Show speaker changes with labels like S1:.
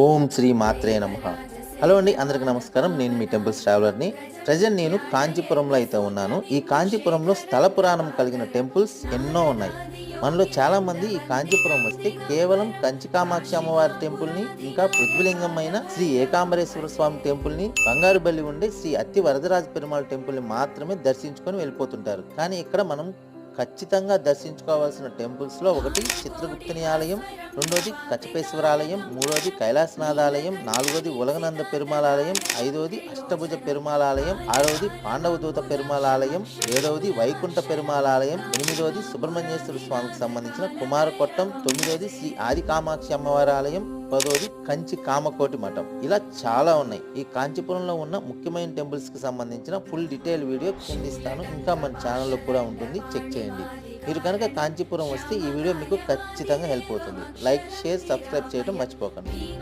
S1: ఓం శ్రీ మాత్రే నమ. హలో అండి అందరికీ నమస్కారం. నేను మీ టెంపుల్స్ ట్రావెలర్ని ప్రజెంట్ నేను కాంచీపురంలో అయితే ఉన్నాను. ఈ కాంచీపురంలో స్థల పురాణం కలిగిన టెంపుల్స్ ఎన్నో ఉన్నాయి. మనలో చాలామంది ఈ కాంచీపురం వస్తే కేవలం కంచికామాక్షి అమ్మవారి టెంపుల్ని ఇంకా పృథ్వీలింగం అయిన శ్రీ ఏకాంబరేశ్వర స్వామి టెంపుల్ని బంగారుబల్లి ఉండే శ్రీ అత్తి వరదరాజ పెరుమాళ్ టెంపుల్ని మాత్రమే దర్శించుకొని వెళ్ళిపోతుంటారు. కానీ ఇక్కడ మనం ఖచ్చితంగా దర్శించుకోవాల్సిన టెంపుల్స్లో ఒకటి చిత్రగుప్తుని ఆలయం రెండోది కచపేశ్వర ఆలయం మూడోది కైలాసనాథ ఆలయం నాలుగోది ఉలగనంద పెరుమాళ ఆలయం ఐదవది అష్టభుజ పెరుమాళ ఆలయం ఆరవది పాండవదూత పెరుమాళ ఆలయం ఏడవది వైకుంఠ పెరుమాళ ఆలయం ఎనిమిదవది సుబ్రహ్మణ్యేశ్వర స్వామికి సంబంధించిన కుమారకొట్టం తొమ్మిదోది శ్రీ ఆది కామాక్షి అమ్మవారి ఆలయం పదోది కంచి కామకోటి మఠం. ఇలా చాలా ఉన్నాయి. ఈ కాంచీపురంలో ఉన్న ముఖ్యమైన టెంపుల్స్కి సంబంధించిన ఫుల్ డీటెయిల్ వీడియో కింద ఇస్తాను. ఇంకా మన ఛానల్లో కూడా ఉంటుంది. చెక్ చేయండి. మీరు కనుక కాంచీపురం వస్తే ఈ వీడియో మీకు ఖచ్చితంగా హెల్ప్ అవుతుంది. లైక్ షేర్ సబ్స్క్రైబ్ చేయడం మర్చిపోకండి.